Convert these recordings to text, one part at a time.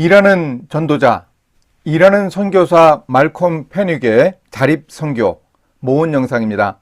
일하는 전도자, 일하는 선교사 말콤 페닉의 자립 선교 모은 영상입니다.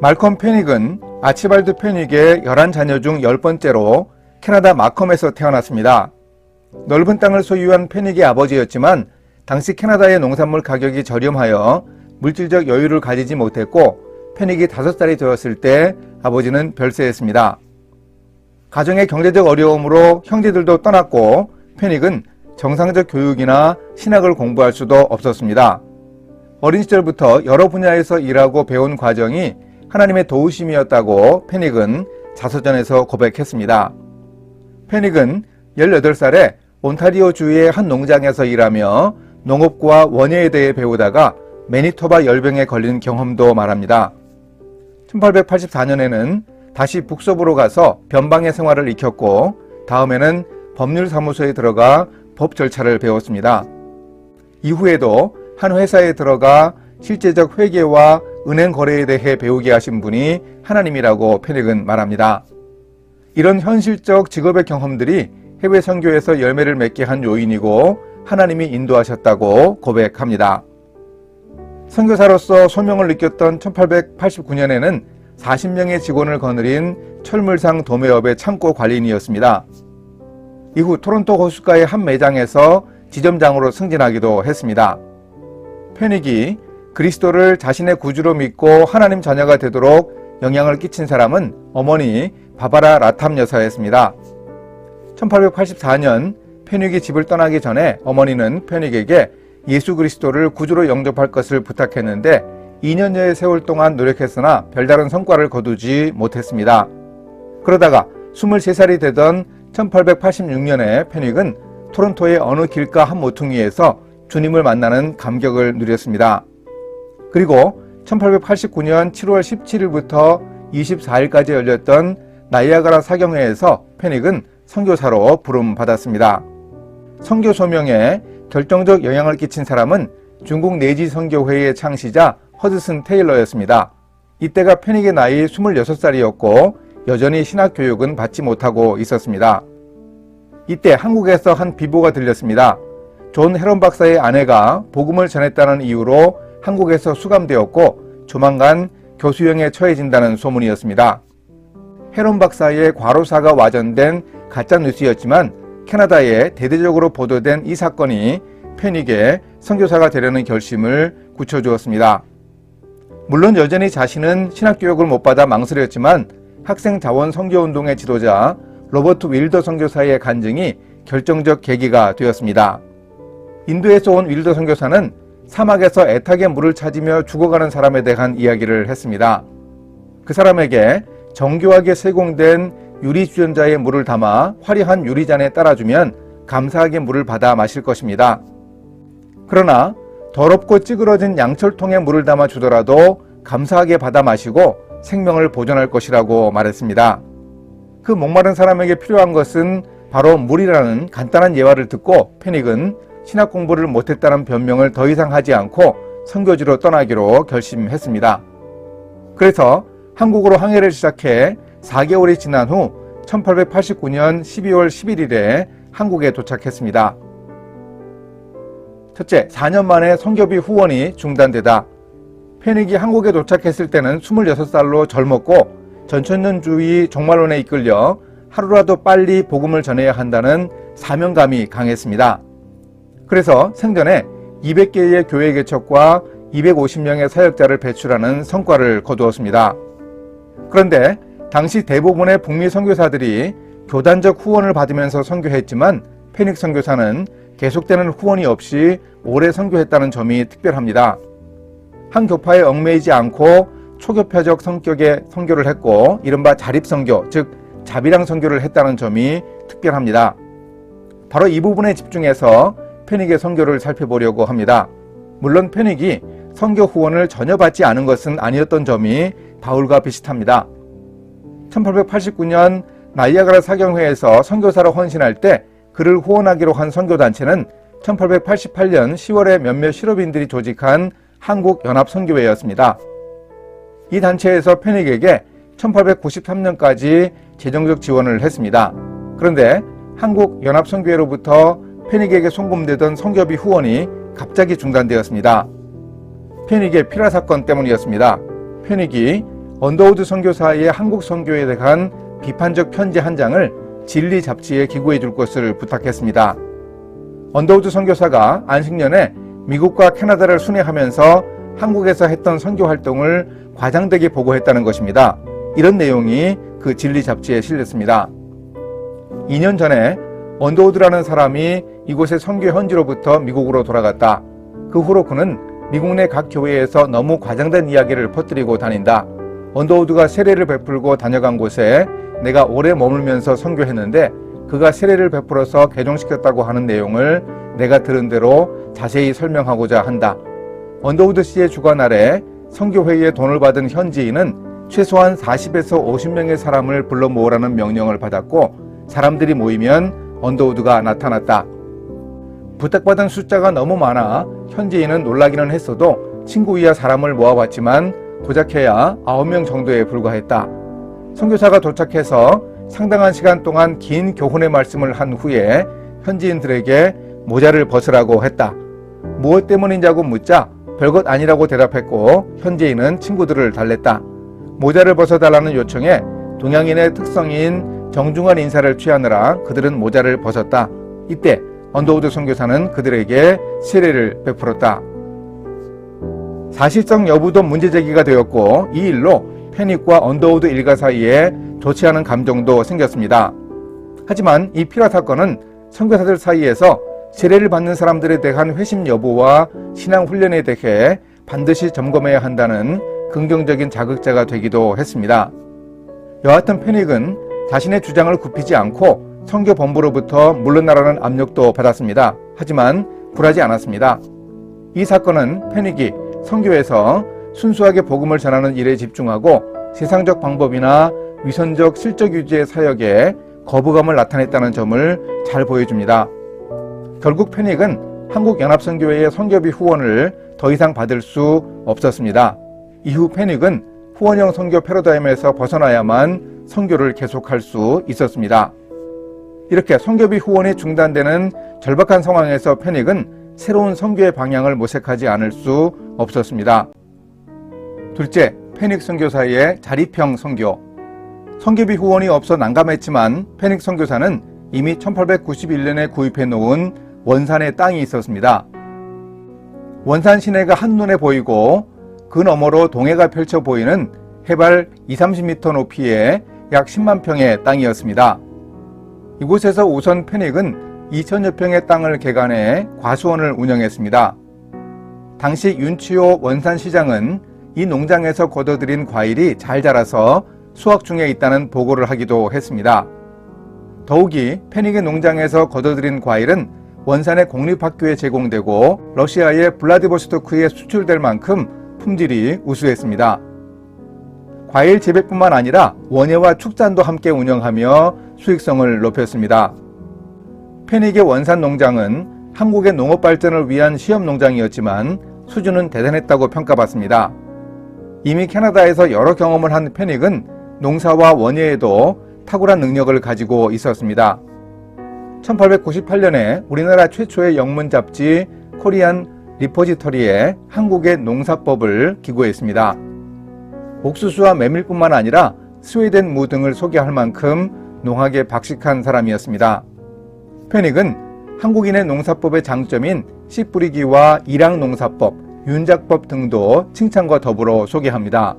말콤 페닉은 아치발드 페닉의 11자녀 중 10번째로 캐나다 마컴에서 태어났습니다. 넓은 땅을 소유한 페닉의 아버지였지만 당시 캐나다의 농산물 가격이 저렴하여 물질적 여유를 가지지 못했고 페닉이 5살이 되었을 때 아버지는 별세했습니다. 가정의 경제적 어려움으로 형제들도 떠났고 페닉은 정상적 교육이나 신학을 공부할 수도 없었습니다. 어린 시절부터 여러 분야에서 일하고 배운 과정이 하나님의 도우심이었다고 페닉은 자서전에서 고백했습니다. 페닉은 18살에 온타리오 주의 한 농장에서 일하며 농업과 원예에 대해 배우다가 매니토바 열병에 걸린 경험도 말합니다. 1884년에는 다시 북서부로 가서 변방의 생활을 익혔고 다음에는 법률사무소에 들어가 법 절차를 배웠습니다. 이후에도 한 회사에 들어가 실제적 회계와 은행 거래에 대해 배우게 하신 분이 하나님이라고 페닉은 말합니다. 이런 현실적 직업의 경험들이 해외 선교에서 열매를 맺게 한 요인이고 하나님이 인도하셨다고 고백합니다. 선교사로서 소명을 느꼈던 1889년에는 40명의 직원을 거느린 철물상 도매업의 창고 관리인이었습니다. 이후 토론토 호숫가의 한 매장에서 지점장으로 승진하기도 했습니다. 페닉이 그리스도를 자신의 구주로 믿고 하나님 자녀가 되도록 영향을 끼친 사람은 어머니 바바라 라탐 여사였습니다. 1884년 페닉이 집을 떠나기 전에 어머니는 페닉에게 예수 그리스도를 구주로 영접할 것을 부탁했는데 2년여의 세월 동안 노력했으나 별다른 성과를 거두지 못했습니다. 그러다가 23살이 되던 1886년에 페닉은 토론토의 어느 길가 한 모퉁이에서 주님을 만나는 감격을 누렸습니다. 그리고 1889년 7월 17일부터 24일까지 열렸던 나이아가라 사경회에서 페닉은 선교사로 부름받았습니다. 선교 소명에 결정적 영향을 끼친 사람은 중국 내지 선교회의 창시자 허드슨 테일러였습니다. 이때가 페닉의 나이 26살이었고 여전히 신학 교육은 받지 못하고 있었습니다. 이때 한국에서 한 비보가 들렸습니다. 존 헤론 박사의 아내가 복음을 전했다는 이유로 한국에서 수감되었고 조만간 교수형에 처해진다는 소문이었습니다. 헤론 박사의 과로사가 와전된 가짜 뉴스였지만 캐나다에 대대적으로 보도된 이 사건이 페닉의 선교사가 되려는 결심을 굳혀주었습니다. 물론 여전히 자신은 신학교육을 못 받아 망설였지만 학생 자원 선교운동의 지도자 로버트 윌더 선교사의 간증이 결정적 계기가 되었습니다. 인도에서 온 윌더 선교사는 사막에서 애타게 물을 찾으며 죽어가는 사람에 대한 이야기를 했습니다. 그 사람에게 정교하게 세공된 유리 주전자에 물을 담아 화려한 유리잔에 따라주면 감사하게 물을 받아 마실 것입니다. 그러나 더럽고 찌그러진 양철통에 물을 담아 주더라도 감사하게 받아 마시고 생명을 보존할 것이라고 말했습니다. 그 목마른 사람에게 필요한 것은 바로 물이라는 간단한 예화를 듣고 페닉은 신학 공부를 못했다는 변명을 더 이상 하지 않고 선교지로 떠나기로 결심했습니다. 그래서 한국으로 항해를 시작해 4개월이 지난 후 1889년 12월 11일에 한국에 도착했습니다. 첫째, 4년 만에 선교비 후원이 중단되다. 페닉이 한국에 도착했을 때는 26살로 젊었고 전천년주의 종말론에 이끌려 하루라도 빨리 복음을 전해야 한다는 사명감이 강했습니다. 그래서 생전에 200개의 교회 개척과 250명의 사역자를 배출하는 성과를 거두었습니다. 그런데 당시 대부분의 북미 선교사들이 교단적 후원을 받으면서 선교했지만 페닉 선교사는 계속되는 후원이 없이 오래 선교했다는 점이 특별합니다. 한 교파에 얽매이지 않고 초교파적 성격의 선교를 했고 이른바 자립선교, 즉 자비랑 선교를 했다는 점이 특별합니다. 바로 이 부분에 집중해서 페닉의 선교를 살펴보려고 합니다. 물론 페닉이 선교 후원을 전혀 받지 않은 것은 아니었던 점이 바울과 비슷합니다. 1889년 나이아가라 사경회에서 선교사로 헌신할 때 그를 후원하기로 한 선교단체는 1888년 10월에 몇몇 실업인들이 조직한 한국연합선교회였습니다. 이 단체에서 페닉에게 1893년까지 재정적 지원을 했습니다. 그런데 한국연합선교회로부터 페닉에게 송금되던 성교비 후원이 갑자기 중단되었습니다. 페닉의 피라 사건 때문이었습니다. 페닉이 언더우드 선교사의 한국 선교에 대한 비판적 편지 한 장을 진리 잡지에 기고해 줄 것을 부탁했습니다. 언더우드 선교사가 안식년에 미국과 캐나다를 순회하면서 한국에서 했던 선교 활동을 과장되게 보고했다는 것입니다. 이런 내용이 그 진리 잡지에 실렸습니다. 2년 전에 언더우드라는 사람이 이곳의 선교 현지로부터 미국으로 돌아갔다. 그 후로 그는 미국 내 각 교회에서 너무 과장된 이야기를 퍼뜨리고 다닌다. 언더우드가 세례를 베풀고 다녀간 곳에 내가 오래 머물면서 선교했는데 그가 세례를 베풀어서 개종시켰다고 하는 내용을 내가 들은 대로 자세히 설명하고자 한다. 언더우드 씨의 주관 아래 선교회의에 돈을 받은 현지인은 최소한 40에서 50명의 사람을 불러 모으라는 명령을 받았고 사람들이 모이면 언더우드가 나타났다. 부탁받은 숫자가 너무 많아 현지인은 놀라기는 했어도 친구 이하 사람을 모아봤지만 고작해야 9명 정도에 불과했다. 선교사가 도착해서 상당한 시간 동안 긴 교훈의 말씀을 한 후에 현지인들에게 모자를 벗으라고 했다. 무엇 때문이냐고 묻자 별것 아니라고 대답했고 현지인은 친구들을 달랬다. 모자를 벗어달라는 요청에 동양인의 특성인 정중한 인사를 취하느라 그들은 모자를 벗었다. 이때 언더우드 선교사는 그들에게 세례를 베풀었다. 사실성 여부도 문제 제기가 되었고 이 일로 패닉과 언더우드 일가 사이에 좋지 않은 감정도 생겼습니다. 하지만 이 피라 사건은 선교사들 사이에서 세례를 받는 사람들에 대한 회심 여부와 신앙 훈련에 대해 반드시 점검해야 한다는 긍정적인 자극자가 되기도 했습니다. 여하튼 패닉은 자신의 주장을 굽히지 않고 선교 본부로부터 물러나라는 압력도 받았습니다. 하지만 굴하지 않았습니다. 이 사건은 패닉이 선교에서 순수하게 복음을 전하는 일에 집중하고 세상적 방법이나 위선적 실적 유지의 사역에 거부감을 나타냈다는 점을 잘 보여줍니다. 결국 패닉은 한국연합선교회의 선교비 후원을 더 이상 받을 수 없었습니다. 이후 패닉은 후원형 선교 패러다임에서 벗어나야만 선교를 계속할 수 있었습니다. 이렇게 선교비 후원이 중단되는 절박한 상황에서 패닉은 새로운 선교의 방향을 모색하지 않을 수 없었습니다. 둘째, 패닉 선교사의 자립형 선교. 선교비 후원이 없어 난감했지만 패닉 선교사는 이미 1891년에 구입해 놓은 원산의 땅이 있었습니다. 원산 시내가 한눈에 보이고 그 너머로 동해가 펼쳐 보이는 해발 2, 30m 높이의 약 10만 평의 땅이었습니다. 이곳에서 우선 패닉은 2천여 평의 땅을 개간해 과수원을 운영했습니다. 당시 윤치호 원산시장은 이 농장에서 거둬들인 과일이 잘 자라서 수확 중에 있다는 보고를 하기도 했습니다. 더욱이 패닉의 농장에서 거둬들인 과일은 원산의 공립학교에 제공되고 러시아의 블라디보스토크에 수출될 만큼 품질이 우수했습니다. 과일 재배뿐만 아니라 원예와 축산도 함께 운영하며 수익성을 높였습니다. 패닉의 원산 농장은 한국의 농업 발전을 위한 시험 농장이었지만 수준은 대단했다고 평가받습니다. 이미 캐나다에서 여러 경험을 한 패닉은 농사와 원예에도 탁월한 능력을 가지고 있었습니다. 1898년에 우리나라 최초의 영문 잡지 코리안 리포지터리에 한국의 농사법을 기고했습니다. 옥수수와 메밀뿐만 아니라 스웨덴 무 등을 소개할 만큼 농학에 박식한 사람이었습니다. 페닉은 한국인의 농사법의 장점인 씨 뿌리기와 일항 농사법, 윤작법 등도 칭찬과 더불어 소개합니다.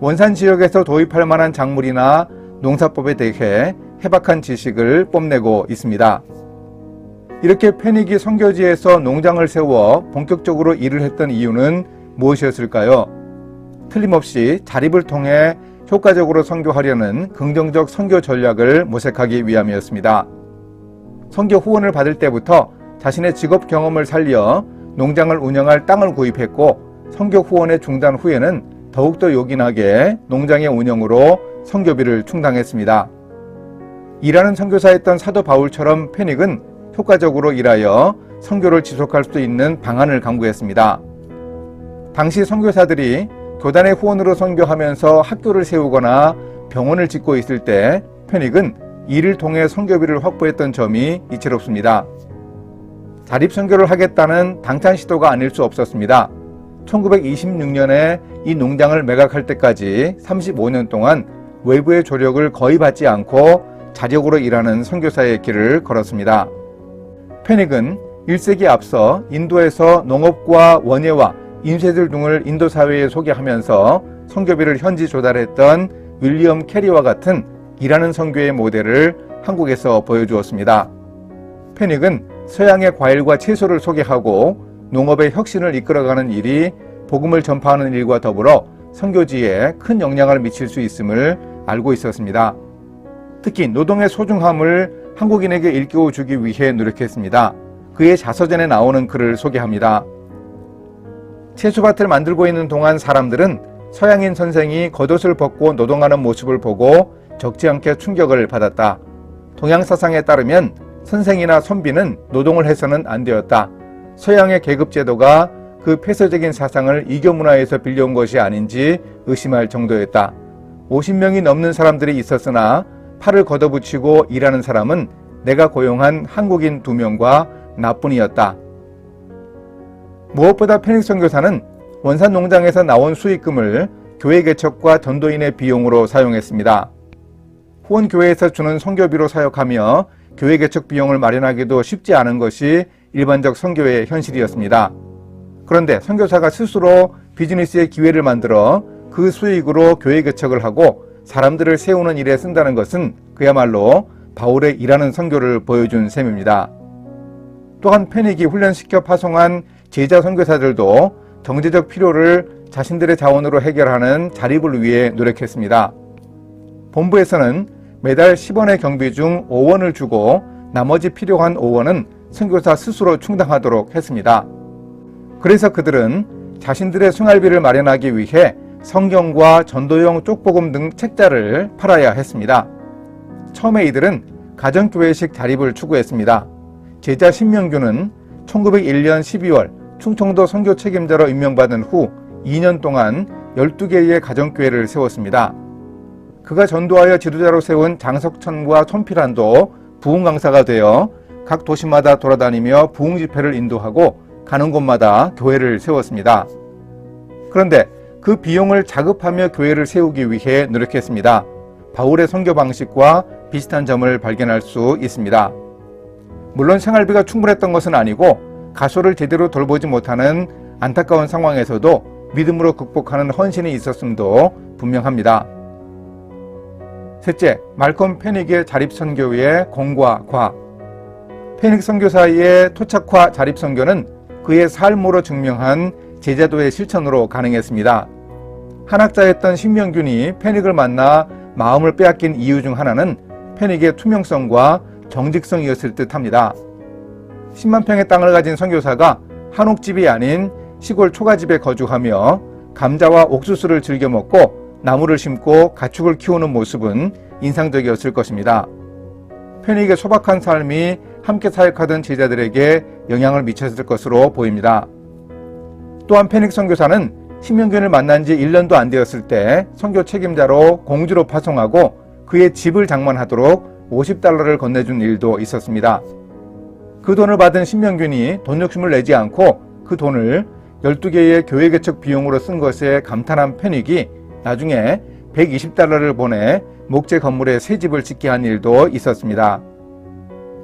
원산 지역에서 도입할 만한 작물이나 농사법에 대해 해박한 지식을 뽐내고 있습니다. 이렇게 페닉이 선교지에서 농장을 세워 본격적으로 일을 했던 이유는 무엇이었을까요? 틀림없이 자립을 통해 효과적으로 선교하려는 긍정적 선교 전략을 모색하기 위함이었습니다. 선교 후원을 받을 때부터 자신의 직업 경험을 살려 농장을 운영할 땅을 구입했고 선교 후원의 중단 후에는 더욱더 요긴하게 농장의 운영으로 선교비를 충당했습니다. 일하는 선교사였던 사도 바울처럼 페닉은 효과적으로 일하여 선교를 지속할 수 있는 방안을 강구했습니다. 당시 선교사들이 교단의 후원으로 선교하면서 학교를 세우거나 병원을 짓고 있을 때 페닉은 이를 통해 선교비를 확보했던 점이 이채롭습니다. 자립 선교를 하겠다는 당찬 시도가 아닐 수 없었습니다. 1926년에 이 농장을 매각할 때까지 35년 동안 외부의 조력을 거의 받지 않고 자력으로 일하는 선교사의 길을 걸었습니다. 페닉은 1세기 앞서 인도에서 농업과 원예와 인쇄들 등을 인도 사회에 소개하면서 선교비를 현지 조달했던 윌리엄 캐리와 같은 일하는 선교의 모델을 한국에서 보여주었습니다. 페닉은 서양의 과일과 채소를 소개하고 농업의 혁신을 이끌어가는 일이 복음을 전파하는 일과 더불어 선교지에 큰 영향을 미칠 수 있음을 알고 있었습니다. 특히 노동의 소중함을 한국인에게 일깨워 주기 위해 노력했습니다. 그의 자서전에 나오는 글을 소개합니다. 채소밭을 만들고 있는 동안 사람들은 서양인 선생이 겉옷을 벗고 노동하는 모습을 보고 적지 않게 충격을 받았다. 동양 사상에 따르면 선생이나 선비는 노동을 해서는 안 되었다. 서양의 계급 제도가 그 폐쇄적인 사상을 이교 문화에서 빌려온 것이 아닌지 의심할 정도였다. 50명이 넘는 사람들이 있었으나 팔을 걷어붙이고 일하는 사람은 내가 고용한 한국인 두 명과 나뿐이었다. 무엇보다 페닉 선교사는 원산 농장에서 나온 수익금을 교회 개척과 전도인의 비용으로 사용했습니다. 후원 교회에서 주는 선교비로 사역하며 교회 개척 비용을 마련하기도 쉽지 않은 것이 일반적 선교의 현실이었습니다. 그런데 선교사가 스스로 비즈니스의 기회를 만들어 그 수익으로 교회 개척을 하고 사람들을 세우는 일에 쓴다는 것은 그야말로 바울의 일하는 선교를 보여준 셈입니다. 또한 페닉이 훈련시켜 파송한 제자 선교사들도 경제적 필요를 자신들의 자원으로 해결하는 자립을 위해 노력했습니다. 본부에서는 매달 10원의 경비 중 5원을 주고 나머지 필요한 5원은 선교사 스스로 충당하도록 했습니다. 그래서 그들은 자신들의 생활비를 마련하기 위해 성경과 전도용 쪽복음 등 책자를 팔아야 했습니다. 처음에 이들은 가정교회식 자립을 추구했습니다. 제자 신명규는 1901년 12월 충청도 선교 책임자로 임명받은 후 2년 동안 12개의 가정교회를 세웠습니다. 그가 전도하여 지도자로 세운 장석천과 천필환도 부흥 강사가 되어 각 도시마다 돌아다니며 부흥 집회를 인도하고 가는 곳마다 교회를 세웠습니다. 그런데 그 비용을 자급하며 교회를 세우기 위해 노력했습니다. 바울의 선교 방식과 비슷한 점을 발견할 수 있습니다. 물론 생활비가 충분했던 것은 아니고 가소를 제대로 돌보지 못하는 안타까운 상황에서도 믿음으로 극복하는 헌신이 있었음도 분명합니다. 셋째, 말콤 페닉의 자립선교의 공과 과. 페닉 선교사의 토착화 자립선교는 그의 삶으로 증명한 제자도의 실천으로 가능했습니다. 한학자였던 신명균이 페닉을 만나 마음을 빼앗긴 이유 중 하나는 페닉의 투명성과 정직성이었을 듯 합니다. 10만 평의 땅을 가진 선교사가 한옥집이 아닌 시골 초가집에 거주하며 감자와 옥수수를 즐겨 먹고 나무를 심고 가축을 키우는 모습은 인상적이었을 것입니다. 페닉의 소박한 삶이 함께 사역하던 제자들에게 영향을 미쳤을 것으로 보입니다. 또한 페닉 선교사는 신명균을 만난 지 1년도 안 되었을 때 선교 책임자로 공주로 파송하고 그의 집을 장만하도록 50달러를 건네준 일도 있었습니다. 그 돈을 받은 신명균이 돈 욕심을 내지 않고 그 돈을 12개의 교회 개척 비용으로 쓴 것에 감탄한 페닉이 나중에 120달러를 보내 목재 건물에 새 집을 짓게 한 일도 있었습니다.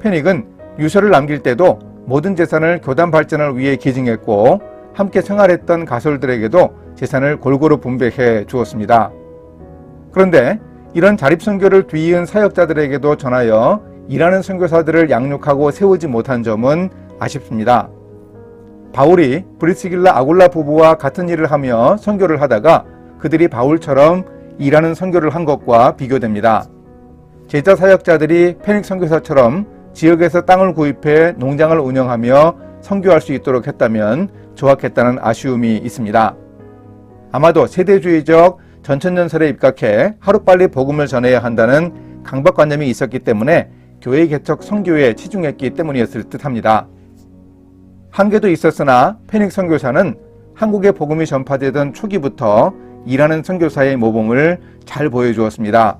페닉은 유서를 남길 때도 모든 재산을 교단 발전을 위해 기증했고 함께 생활했던 가솔들에게도 재산을 골고루 분배해 주었습니다. 그런데 이런 자립선교를 뒤이은 사역자들에게도 전하여 일하는 선교사들을 양육하고 세우지 못한 점은 아쉽습니다. 바울이 브리스길라 아굴라 부부와 같은 일을 하며 선교를 하다가 그들이 바울처럼 일하는 선교를 한 것과 비교됩니다. 제자 사역자들이 페닉 선교사처럼 지역에서 땅을 구입해 농장을 운영하며 선교할 수 있도록 했다면 좋았겠다는 아쉬움이 있습니다. 아마도 세대주의적 전천년설에 입각해 하루빨리 복음을 전해야 한다는 강박관념이 있었기 때문에 교회 개척 선교에 치중했기 때문이었을 듯합니다. 한계도 있었으나 페닉 선교사는 한국의 복음이 전파되던 초기부터 일하는 선교사의 모범을 잘 보여주었습니다.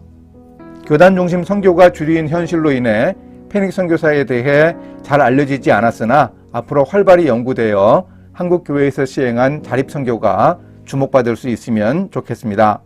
교단 중심 선교가 주류인 현실로 인해 패닉 선교사에 대해 잘 알려지지 않았으나 앞으로 활발히 연구되어 한국 교회에서 시행한 자립 선교가 주목받을 수 있으면 좋겠습니다.